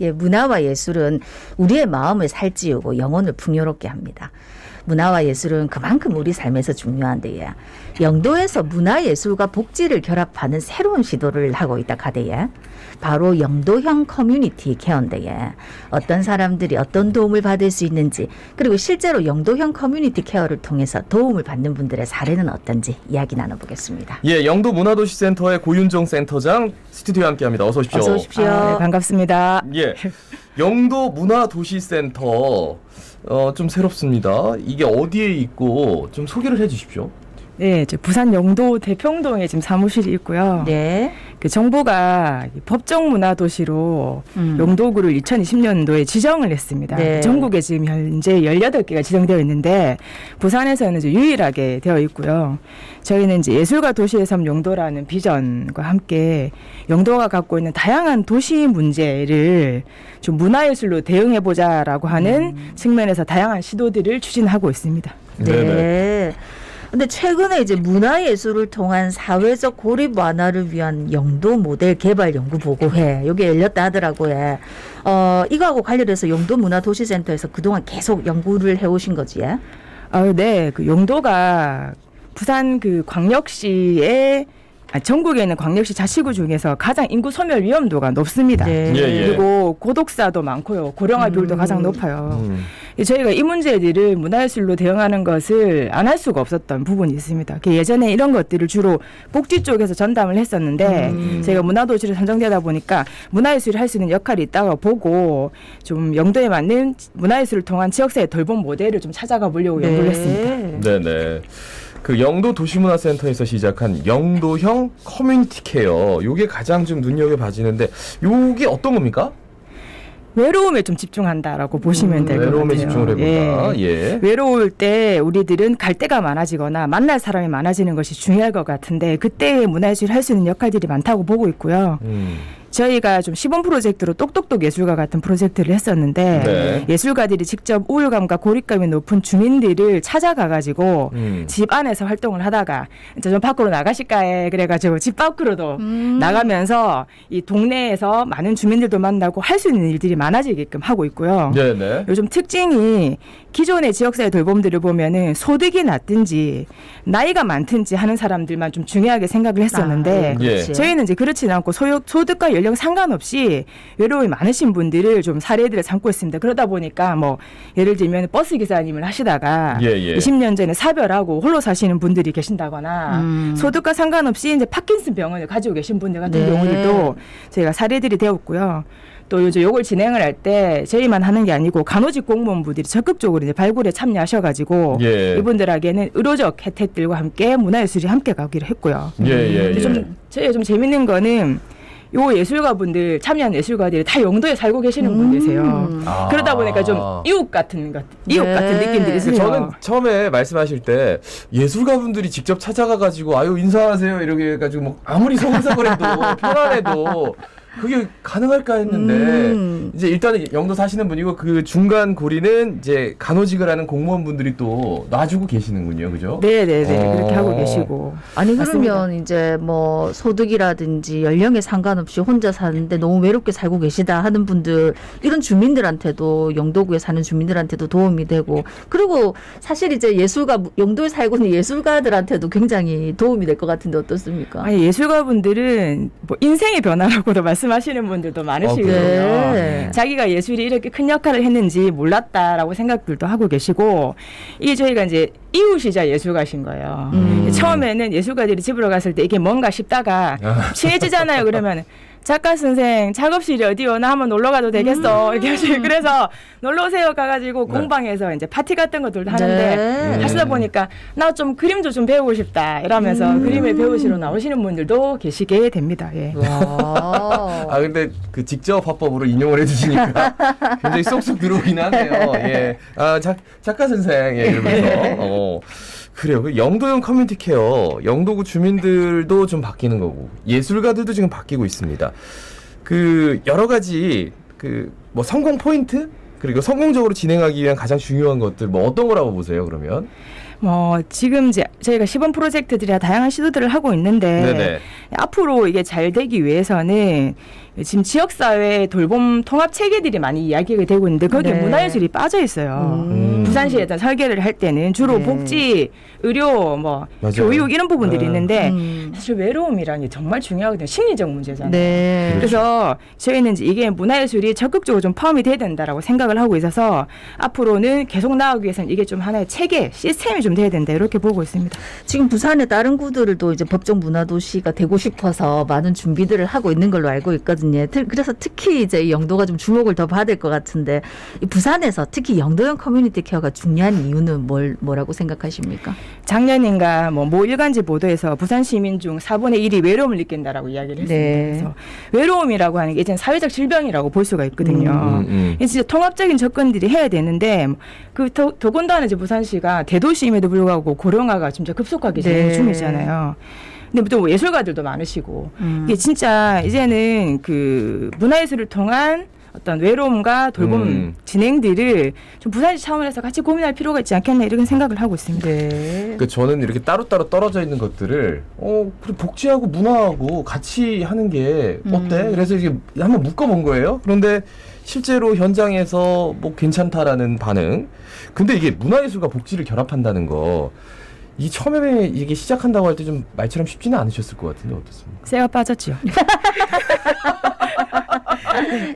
예, 문화와 예술은 우리의 마음을 살찌우고 영혼을 풍요롭게 합니다. 문화와 예술은 그만큼 우리 삶에서 중요한데 예. 영도에서 문화 예술과 복지를 결합하는 새로운 시도를 하고 있다 카대예. 바로 영도형 커뮤니티 케어인데 예. 어떤 사람들이 어떤 도움을 받을 수 있는지 그리고 실제로 영도형 커뮤니티 케어를 통해서 도움을 받는 분들의 사례는 어떤지 이야기 나눠보겠습니다. 예, 영도 문화도시센터의 고윤정 센터장 스튜디오에 함께합니다. 어서 오십시오. 어서 오십시오. 아, 네, 반갑습니다. 예, 영도 문화도시센터 어, 좀 새롭습니다. 이게 어디에 있고 좀 소개를 해주십시오. 네, 저 부산 영도 대평동에 지금 사무실이 있고요. 네. 그 정부가 이 법정 문화 도시로 음. 영도구를 2020년도에 지정을 했습니다. 네. 전국에 지금 현재 18개가 지정되어 있는데 부산에서는 이제 유일하게 되어 있고요. 저희는 이제 예술가 도시의 섬 영도라는 비전과 함께 영도가 갖고 있는 다양한 도시 문제를 좀 문화예술로 대응해 보자라고 하는 음. 측면에서 다양한 시도들을 추진하고 있습니다. 네. 근데 최근에 이제 문화예술을 통한 사회적 고립 완화를 위한 영도 모델 개발 연구 보고회 여기 열렸다 하더라고요. 어 이거하고 관련해서 영도 문화도시센터에서 그동안 계속 연구를 해오신 거지. 예? 아, 네. 그 용도가 부산 그 광역시의 아, 전국에 있는 광역시 자치구 중에서 가장 인구 소멸 위험도가 높습니다. 네. 예, 예. 그리고 고독사도 많고요. 고령화 비율도 음. 가장 높아요. 음. 이 저희가 이 문제들을 문화예술로 대응하는 것을 안 할 수가 없었던 부분이 있습니다. 그 예전에 이런 것들을 주로 복지 쪽에서 전담을 했었는데 음. 저희가 문화도시를 선정되다 보니까 문화예술이 할 수 있는 역할이 있다고 보고 좀 영도에 맞는 문화예술을 통한 지역사회 돌봄 모델을 좀 찾아가 보려고 연구를 했습니다. 네네. 그 영도 도시문화센터에서 시작한 영도형 커뮤니티 케어. 요게 가장 좀 눈여겨 봐지는데 요게 어떤 겁니까? 외로움에 좀 집중한다라고 보시면 될것 같아요. 음, 외로움에 집중을 해본다. 예. 예. 외로울 때 우리들은 갈 데가 많아지거나 만날 사람이 많아지는 것이 중요할 것 같은데 그때 문화예술이 할수 있는 역할들이 많다고 보고 있고요. 음. 저희가 좀 시범 프로젝트로 똑똑똑 예술가 같은 프로젝트를 했었는데 네. 예술가들이 직접 우울감과 고립감이 높은 주민들을 찾아가 가지고 음. 집 안에서 활동을 하다가 이제 좀 밖으로 나가실까해 그래가지고 집 밖으로도 음. 나가면서 이 동네에서 많은 주민들도 만나고 할 수 있는 일들이 많아지게끔 하고 있고요. 네네. 요즘 특징이 기존의 지역사회 돌봄들을 보면은 소득이 낮든지 나이가 많든지 하는 사람들만 좀 중요하게 생각을 했었는데 아, 예. 그렇지. 저희는 이제 그렇지는 않고 소득, 소득과 연령 상관없이 외로움이 많으신 분들을 좀 사례들을 삼고 있습니다. 그러다 보니까 뭐 예를 들면 버스 기사님을 하시다가 예, 예. 20년 전에 사별하고 홀로 사시는 분들이 계신다거나 음. 소득과 상관없이 이제 파킨슨 병원을 가지고 계신 분들 같은 네. 경우들도 저희가 사례들이 되었고요. 또 요즘 요걸 진행을 할 때 저희만 하는 게 아니고 간호직 공무원분들이 적극적으로 이제 발굴에 참여하셔가지고 예. 이분들에게는 의료적 혜택들과 함께 문화예술이 함께 가기로 했고요. 예, 예, 예. 좀 저희가 좀 재밌는 거는 요 예술가분들 참여한 예술가들이 다 영도에 살고 계시는 분들이세요. 음. 아. 그러다 보니까 좀 이웃 같은 것, 이웃 네. 같은 느낌들이 그 있어요. 저는 처음에 말씀하실 때 예술가분들이 직접 찾아가 가지고 아유 인사하세요 이렇게 해가지고 뭐 아무리 서글서글해도 편안해도 그게 가능할까 했는데 음. 이제 일단은 영도 사시는 분이고 그 중간 고리는 이제 간호직을 하는 공무원분들이 또 놔주고 계시는군요, 그죠? 네네네 어. 그렇게 하고 계시고 아니 그러면 맞습니다. 이제 뭐 소득이라든지 연령에 상관없이 혼자 사는데 너무 외롭게 살고 계시다 하는 분들 이런 주민들한테도 영도구에 사는 주민들한테도 도움이 되고 그리고 사실 이제 예술가 영도에 살고 있는 예술가들한테도 굉장히 도움이 될 것 같은데 어떻습니까? 아니 예술가분들은 뭐 인생의 변화라고도 말씀 하시는 분들도 많으시거든요. 그래요? 네. 자기가 예술이 이렇게 큰 역할을 했는지 몰랐다라고 생각들도 하고 계시고 이게 저희가 이제 이웃이자 예술가신 거예요. 음. 처음에는 예술가들이 집으로 갔을 때 이게 뭔가 싶다가 아. 친해지잖아요. 그러면 작가 선생 작업실이 어디 오나 한번 놀러 가도 되겠어 이렇게 하시 그래서 놀러 오세요 가가지고 네. 공방에서 이제 파티 같은 것들도 하는데 네. 하시다 보니까 나 좀 그림도 좀 배우고 싶다 이러면서 음. 그림을 배우시러 나오시는 분들도 계시게 됩니다. 예. 와. 아 근데 그 직접 화법으로 인용을 해주시니까 굉장히 쏙쏙 들어오긴 하네요. 예, 아 작, 작가 선생 예, 이러면서 어 그래요. 그 영도형 커뮤니티 케어 영도구 주민들도 좀 바뀌는 거고 예술가들도 지금 바뀌고 있습니다. 그 여러 가지 그 뭐 성공 포인트 그리고 성공적으로 진행하기 위한 가장 중요한 것들 뭐 어떤 거라고 보세요? 그러면 뭐 지금 이제 저희가 시범 프로젝트들이 다양한 시도들을 하고 있는데 네네. 앞으로 이게 잘 되기 위해서는 지금 지역 사회 돌봄 통합 체계들이 많이 이야기가 되고 있는데 거기에 네. 문화예술이 빠져 있어요. 음. 부산시에 일단 설계를 할 때는 주로 네. 복지, 의료, 뭐 맞아요. 교육 이런 부분들이 네. 있는데 음. 사실 외로움이라는 게 정말 중요하거든요. 심리적 문제잖아요. 네. 그래서 저희는 이제 이게 문화예술이 적극적으로 좀 포함이 돼야 된다라고 생각을 하고 있어서 앞으로는 계속 나아가기 위해서는 이게 좀 하나의 체계, 시스템이 좀 돼야 된다 이렇게 보고 있습니다. 지금 부산의 다른 구들도 이제 법정 문화도시가 되고 싶어서 많은 준비들을 하고 있는 걸로 알고 있거든요. 특- 그래서 특히 이제 이 영도가 좀 주목을 더 받을 것 같은데 이 부산에서 특히 영도형 커뮤니티 케어가 중요한 이유는 뭘 뭐라고 생각하십니까? 작년인가 뭐 모 일간지 보도에서 부산 시민 중 4분의 1이 외로움을 느낀다라고 이야기를 했습니다. 네. 그래서 외로움이라고 하는 게 이제 사회적 질병이라고 볼 수가 있거든요. 음, 음. 이게 진짜 통합적인 접근들이 해야 되는데 그 더, 더군다나 이제 부산시가 대도시임에도 불구하고 고령화가 진짜 급속하게 진행 네. 중이잖아요. 근데 또 예술가들도 많으시고 음. 이게 진짜 이제는 그 문화예술을 통한 어떤 외로움과 돌봄 음. 진행들을 좀 부산시 차원에서 같이 고민할 필요가 있지 않겠나 이런 생각을 하고 있습니다. 네. 그 저는 이렇게 따로따로 떨어져 있는 것들을 어 그래 복지하고 문화하고 같이 하는 게 어때? 음. 그래서 이게 한번 묶어본 거예요. 그런데 실제로 현장에서 뭐 괜찮다라는 반응. 근데 이게 문화예술과 복지를 결합한다는 거. 이 처음에 이게 시작한다고 할 때 좀 말처럼 쉽지는 않으셨을 것 같은데 어떻습니까? 새가 빠졌죠.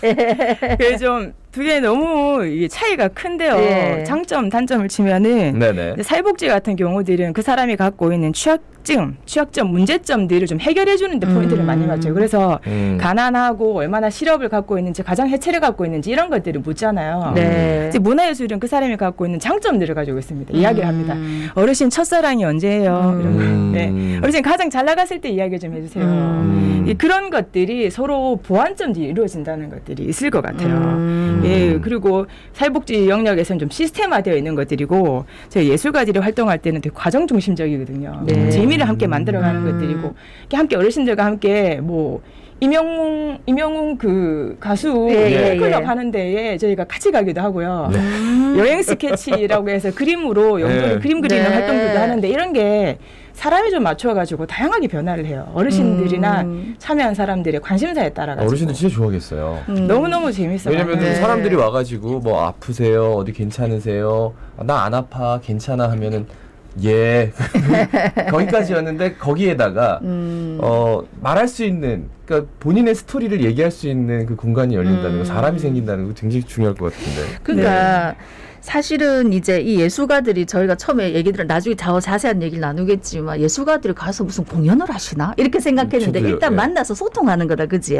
그게 좀두 개 너무 이게 차이가 큰데요. 예. 장점, 단점을 치면은 네네. 사회복지 같은 경우들은 그 사람이 갖고 있는 취약증, 취약점, 문제점들을 좀 해결해 주는데 포인트를 음. 많이 맞죠. 그래서 음. 가난하고 얼마나 실업을 갖고 있는지, 가정 해체를 갖고 있는지 이런 것들을 묻잖아요. 네. 이제 문화예술은 그 사람이 갖고 있는 장점들을 가지고 있습니다. 이야기를 합니다. 음. 어르신 첫사랑이 언제예요? 음. 이런 거. 음. 네. 어르신 가장 잘 나갔을 때 이야기 좀 해주세요. 음. 이 그런 것들이 서로 보완점들이 이루어진다는 것들이 있을 것 같아요. 음. 예, 그리고 사회복지 영역에서는 좀 시스템화되어 있는 것들이고 저희 예술가들이 활동할 때는 되게 과정 중심적이거든요. 네. 재미를 함께 만들어가는 음. 것들이고 이렇게 함께 어르신들과 함께 뭐 이명웅 이명웅 그 가수 예, 예, 클럽 예. 하는 데에 저희가 같이 가기도 하고요. 네. 음. 여행 스케치라고 해서 그림으로 영도에 네. 그림 그리는 네. 활동들도 하는데 이런 게 사람이 좀 맞춰가지고 다양하게 변화를 해요. 어르신들이나 음. 참여한 사람들의 관심사에 따라가지고 어르신들 진짜 좋아하겠어요. 음. 너무너무 재밌어요. 왜냐면 네. 사람들이 와가지고 뭐 아프세요 어디 괜찮으세요 나 안 아파 괜찮아 하면은 예 거기까지였는데 거기에다가 음. 어 말할 수 있는 그러니까 본인의 스토리를 얘기할 수 있는 그 공간이 열린다는 음. 거 사람이 생긴다는 거 굉장히 중요할 것 같은데 그러니까 사실은 이제 이 예술가들이 저희가 처음에 얘기들을 나중에 더 자세한 얘기를 나누겠지만 예술가들이 가서 무슨 공연을 하시나 이렇게 생각했는데 저도요, 일단 예. 만나서 소통하는 거다 그지?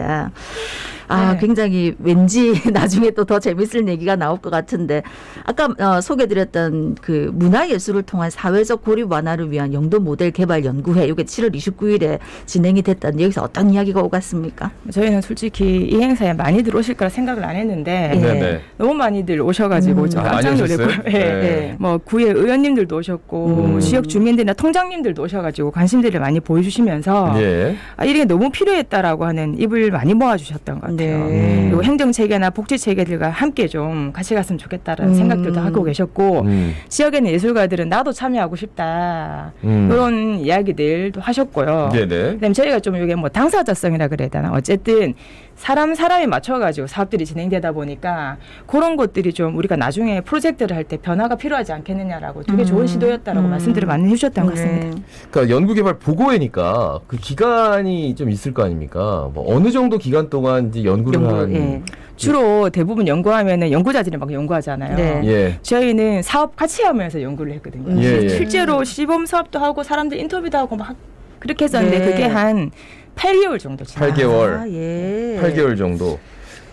아 네. 굉장히 왠지 나중에 또 더 재밌을 얘기가 나올 것 같은데 아까 어, 소개드렸던 그 문화예술을 통한 사회적 고립 완화를 위한 영도 모델 개발 연구회 이게 7월 29일에 진행이 됐다는 여기서 어떤 이야기가 오갔습니까? 저희는 솔직히 이 행사에 많이들 오실 거라 생각을 안 했는데 예. 네 네 너무 많이들 오셔가지고 음. 좀 아, 많이 깜짝? 놀랐고요. 네. 예. 네. 뭐 구의 의원님들도 오셨고 음. 지역 주민들이나 통장님들도 오셔가지고 관심들을 많이 보여주시면서 예 아, 이게 너무 필요했다라고 하는 입을 많이 모아주셨던 것 같아요. 네. 그리고 행정 체계나 복지 체계들과 함께 좀 같이 갔으면 좋겠다라는 음. 생각들도 하고 계셨고 음, 지역에는 예술가들은 나도 참여하고 싶다 음. 이런 이야기들도 하셨고요. 네네 그다음에 저희가 좀 이게 뭐 당사자성이라 그래야 되나 어쨌든 사람 사람이 맞춰가지고 사업들이 진행되다 보니까 그런 것들이 좀 우리가 나중에 프로젝트 를 할 때 변화가 필요하지 않겠느냐라고 되게 좋은 음. 시도였다라고 음. 말씀들을 많이 해주셨던 것 같습니다. 네. 그러니까 연구개발 보고회니까 그 기간이 좀 있을 거 아닙니까 뭐 어느 정도 기간 동안 이제 연구를 연구, 한 예. 주로 대부분 연구하면은 연구자들이 막 연구하잖아요. 네. 예. 저희는 사업 같이 하면서 연구를 했거든요. 음. 예, 예. 실제로 시범 사업도 하고 사람들 인터뷰도 하고 막 그렇게 했었는데 네. 그게 한 8개월 정도 지났어요. 8개월. 아, 예. 8개월 정도.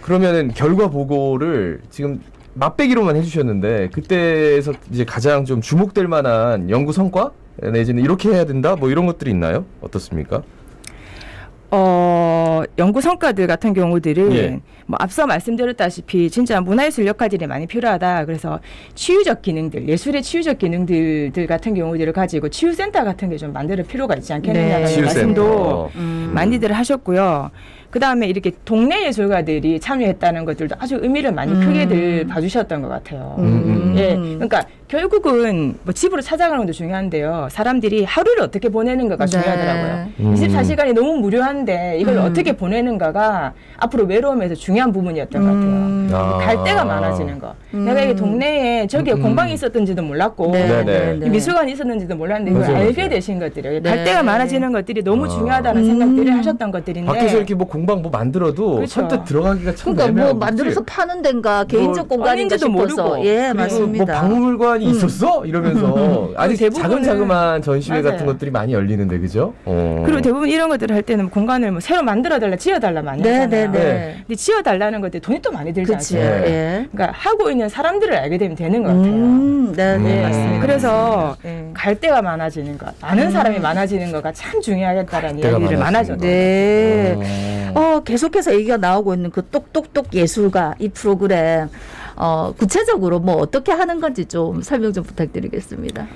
그러면은 결과 보고를 지금 맛배기로만 해주셨는데 그때에서 이제 가장 좀 주목될 만한 연구 성과 내지는 이렇게 해야 된다 뭐 이런 것들이 있나요? 어떻습니까? 어, 연구 성과들 같은 경우들은 예. 뭐 앞서 말씀드렸다시피 진짜 문화예술 역할들이 많이 필요하다. 그래서 치유적 기능들, 예술의 치유적 기능들 같은 경우들을 가지고 치유센터 같은 게 좀 만들 필요가 있지 않겠느냐라는 네. 말씀도 음. 많이들 하셨고요. 그 다음에 이렇게 동네 예술가들이 참여했다는 것들도 아주 의미를 많이 음. 크게들 봐주셨던 것 같아요. 음, 음. 예, 그러니까 결국은 뭐 집으로 찾아가는 것도 중요한데요. 사람들이 하루를 어떻게 보내는가가 네. 중요하더라고요. 음. 24시간이 너무 무료한데 이걸 음. 어떻게 보내는가가 앞으로 외로움에서 중요한 부분이었던 것 같아요. 음. 아. 갈 데가 많아지는 거. 음. 내가 이 동네에 저기에 음. 공방이 있었던지도 몰랐고 네, 네네. 네, 네. 미술관이 있었는지도 몰랐는데 이걸 맞아요, 알게 맞아요. 되신 것들이에요. 네. 갈 데가 많아지는 것들이 너무 아. 중요하다는 음. 생각들을 하셨던 것들인데 밖에서 이렇게 뭐 공방 뭐 만들어도 그렇죠. 선뜻 들어가기가 참 그러니까 뭐 애매하고, 만들어서? 파는 데인가 개인적 뭐 싶어서 모르고. 예뭐 맞습니다. 박물관이 음. 있었어 이러면서 아직 대부분은- 자금자금한 전시회 맞아요. 같은 것들이 많이 열리는데 그죠? 어. 그리고 대부분 이런 것들을 할 때는 공간을 뭐 새로 만들어달라, 지어달라 많이 네, 하잖아요. 네, 네. 네. 근데 지어달라는 것들 돈이 또 많이 들지 그치. 않습니까? 네. 예. 그러니까 하고 있는 사람들을 알게 되면 되는 것 같아요. 음, 네, 네, 음. 맞습니다. 그래서 네. 갈 데가 많아지는 것, 아는 음. 사람이 많아지는 거가 참 중요하겠다라는 데가 이야기를 많아지는 많아졌죠. 네. 어. 어, 계속해서 얘기가 나오고 있는 그 똑똑똑 예술가 이 프로그램 어, 구체적으로 뭐 어떻게 하는 건지 좀 설명 좀 부탁드리겠습니다.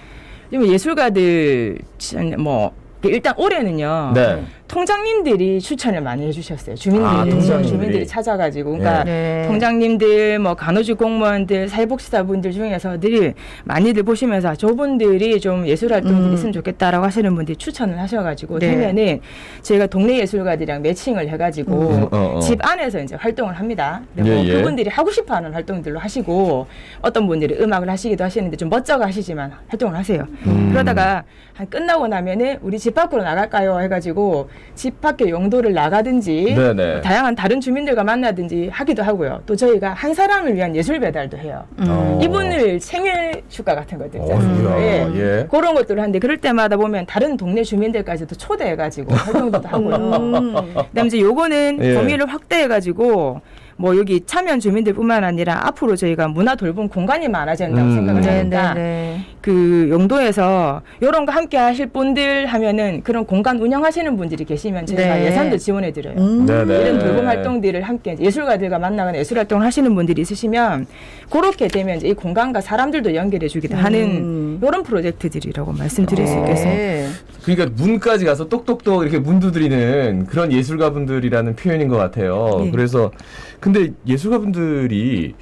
지금 예술가들 진- 뭐 일단 올해는요. 네. 통장님들이 추천을 많이 해주셨어요. 주민들이 아, 통장님들이. 주민들이 찾아가지고 그러니까 네. 통장님들, 뭐 간호직 공무원들, 사회복지사분들 중에서 늘 많이들 보시면서 저분들이 좀 예술 활동들이 음. 있으면 좋겠다라고 하시는 분들이 추천을 하셔가지고 네. 되면은 저희가 동네 예술가들이랑 매칭을 해가지고 음, 어, 어. 집 안에서 이제 활동을 합니다. 그리고 예, 예. 그분들이 하고 싶어하는 활동들로 하시고 어떤 분들이 음악을 하시기도 하시는데 좀 멋져가 하시지만 활동을 하세요. 음. 그러다가 한 끝나고 나면은 우리 집 밖으로 나갈까요 해가지고 집 밖에 용도를 나가든지 네네. 뭐 다양한 다른 주민들과 만나든지 하기도 하고요. 또 저희가 한 사람을 위한 예술 배달도 해요. 음. 어. 이분을 생일 축가 같은 것들 어, 있잖아요. 이야, 예. 그런 것들을 하는데 그럴 때마다 보면 다른 동네 주민들까지도 초대해가지고 활동도 하고요. 음. 그다음에 이제 요거는 예. 범위를 확대해가지고 뭐 여기 참여한 주민들뿐만 아니라 앞으로 저희가 문화 돌봄 공간이 많아져야 된다고 음. 생각을 네, 합니다. 네, 네. 그 용도에서 이런 거 함께 하실 분들 하면은 그런 공간 운영하시는 분들이 계시면 저희가 네. 예산도 지원해 드려요. 음. 네네. 이런 돌봄 활동들을 함께 예술가들과 만나거나 예술 활동을 하시는 분들이 있으시면 그렇게 되면 이제 이 공간과 사람들도 연결해 주기도 음. 하는 이런 프로젝트들이라고 말씀드릴 수 있겠습니다. 네. 그러니까 문까지 가서 똑똑똑 이렇게 문 두드리는 그런 예술가분들이라는 표현인 것 같아요. 네. 그래서 근데 예술가분들이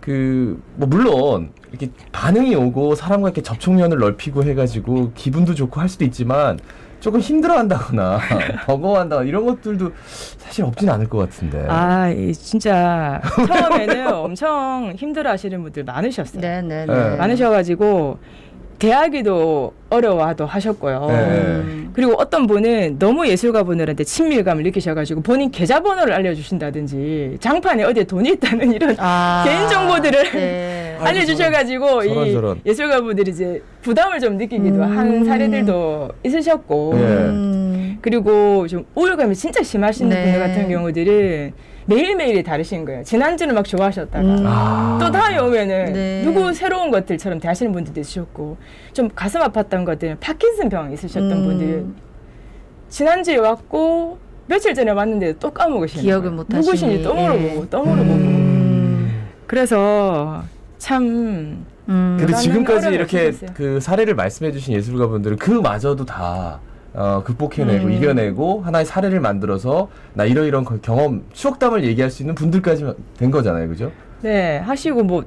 그 뭐 물론 이렇게 반응이 오고 사람과 이렇게 접촉면을 넓히고 해가지고 기분도 좋고 할 수도 있지만 조금 힘들어한다거나 버거워한다거나 이런 것들도 사실 없진 않을 것 같은데. 아, 이 진짜 처음에는 엄청 힘들어하시는 분들 많으셨어요. 네, 네, 네. 네. 많으셔가지고 대하기도 어려워도 하셨고요. 네. 음. 그리고 어떤 분은 너무 예술가 분들한테 친밀감을 느끼셔가지고 본인 계좌번호를 알려주신다든지 장판에 어디에 돈이 있다는 이런 아. 개인 정보들을 네. 알려주셔가지고 저런, 이 저런. 예술가 분들이 이제 부담을 좀 느끼기도 음. 한 사례들도 있으셨고 네. 음. 그리고 좀 우울감이 진짜 심하신 네. 분들 같은 경우들은 매일매일이 다르신 거예요. 지난주는 막 좋아하셨다가 음. 아. 또 다음에 오면은 네. 누구 새로운 것들처럼 대하시는 분들도 있으셨고 좀 가슴 아팠던 것들은 파킨슨 병 있으셨던 음. 분들 지난주에 왔고 며칠 전에 왔는데 또 까먹으시는 기억을 거예요. 못 누구신지 하시니. 또 물어보고 예. 또 물어보고 음. 그래서 참 음. 근데 지금까지 이렇게 있었어요. 그 사례를 말씀해 주신 예술가분들은 그마저도 다 어, 극복해내고 음. 이겨내고 하나의 사례를 만들어서 나 이러이런 거- 경험 추억담을 얘기할 수 있는 분들까지 된 거잖아요, 그죠? 네 하시고 뭐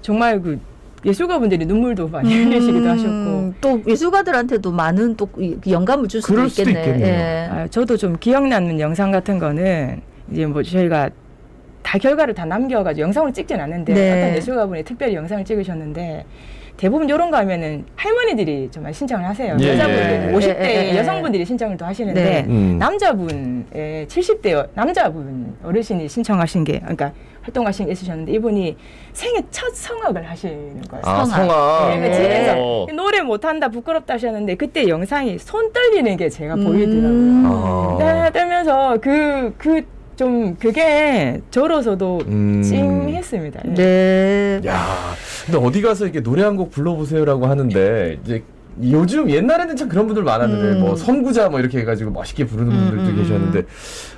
정말 그 예술가 분들이 눈물도 많이 흘리시기도 하셨고 음, 또 예술가들한테도 많은 또 이- 영감을 줄 수도 그럴 수도 있겠네. 있겠네요. 예. 아, 저도 좀 기억나는 영상 같은 거는 이제 뭐 저희가 다 결과를 다 남겨가지고 영상을 찍진 않는데 네. 어떤 예술가분이 특별히 영상을 찍으셨는데 대부분 이런 거 하면은 할머니들이 정말 신청을 하세요. 예, 여자분들, 예. 50대 예, 예, 예. 여성분들이 신청을 또 하시는데 네. 음. 남자분의 70대 여- 남자분 어르신이 신청하신 게 그러니까 활동하신 게 있으셨는데 이분이 생애 첫 성악을 하시는 거예요. 아, 성악. 네, 그 네. 집에서 어. 노래 못한다 부끄럽다 하셨는데 그때 영상이 손 떨리는 게 제가 음. 보이더라고요. 아. 네, 떨면서 그 그 좀 그게 저로서도 음. 찡했습니다. 예. 네. 야, 근데 어디 가서 이렇게 노래 한 곡 불러보세요라고 하는데 이제 요즘 옛날에는 참 그런 분들 많았는데 음. 뭐 선구자 뭐 이렇게 해가지고 멋있게 부르는 음, 분들도 음, 계셨는데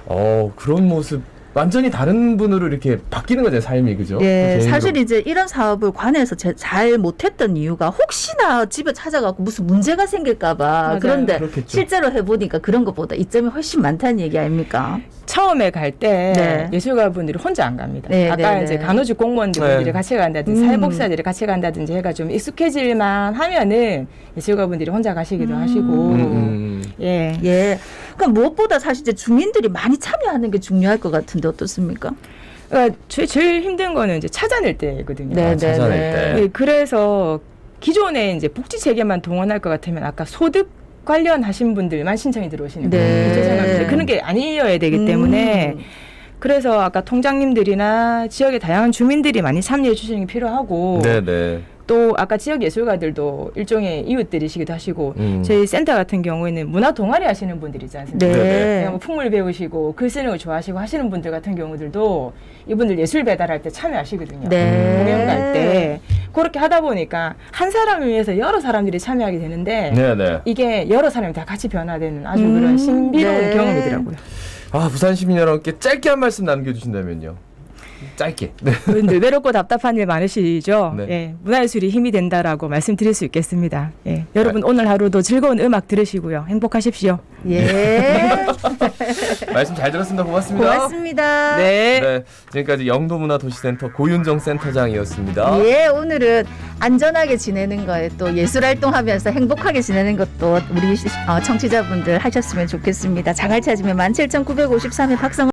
어 그런 모습 완전히 다른 분으로 이렇게 바뀌는 거죠 삶이 그죠? 예, 개인으로. 사실 이제 이런 사업을 관에서 제- 잘 못했던 이유가 혹시나 집에 찾아가고 무슨 문제가 생길까봐 맞아요. 그런데 그렇겠죠. 실제로 해보니까 그런 것보다 이점이 훨씬 많다는 얘기 아닙니까? 처음에 갈때 네. 예술가분들이 혼자 안 갑니다. 네, 아까 네, 이제 네. 간호직 공무원들이 네. 같이 간다든지 음. 사회복지사들이 같이 간다든지 해가 좀 익숙해질만 하면은 예술가분들이 혼자 가시기도 하시고 음, 음. 예. 예. 그러니까 무엇보다 사실 이제 주민들이 많이 참여하는 게 중요할 것 같은데 어떻습니까? 그러니까 제일, 제일 힘든 거는 이제 찾아낼 때거든요. 네, 아, 찾아낼 때. 예, 그래서 기존에 이제 복지 체계만 동원할 것 같으면 아까 소득 관련하신 분들만 신청이 들어오시는 네. 거예요. 그런 게 아니어야 되기 때문에 음. 그래서 아까 통장님들이나 지역의 다양한 주민들이 많이 참여해 주시는 게 필요하고 네네. 또 아까 지역 예술가들도 일종의 이웃들이시기도 하시고 음. 저희 센터 같은 경우에는 문화 동아리 하시는 분들 있지 않습니까? 네. 네네. 그냥 뭐 풍물 배우시고 글 쓰는 걸 좋아하시고 하시는 분들 같은 경우들도 이분들 예술 배달할 때 참여하시거든요. 네. 공연 갈 때 그렇게 하다 보니까 한 사람을 위해서 여러 사람들이 참여하게 되는데 네네. 이게 여러 사람이 다 같이 변화되는 아주 음, 그런 신비로운 네. 경험이더라고요. 아 부산 시민 여러분께 짧게 한 말씀 남겨주신다면요. 짧게. 네. 늘 외롭고 답답한 일 많으시죠? 네. 예, 문화예술이 힘이 된다라고 말씀드릴 수 있겠습니다. 예, 여러분 오늘 하루도 즐거운 음악 들으시고요. 행복하십시오. 예. 말씀 잘 들었습니다. 고맙습니다. 고맙습니다. 네. 네, 지금까지 영도문화도시센터 고윤정 센터장이었습니다. 예, 오늘은 안전하게 지내는 거에 또 예술 활동하면서 행복하게 지내는 것도 우리 시- 어, 청취자분들 하셨으면 좋겠습니다. 자갈 찾으면 17,953의 박성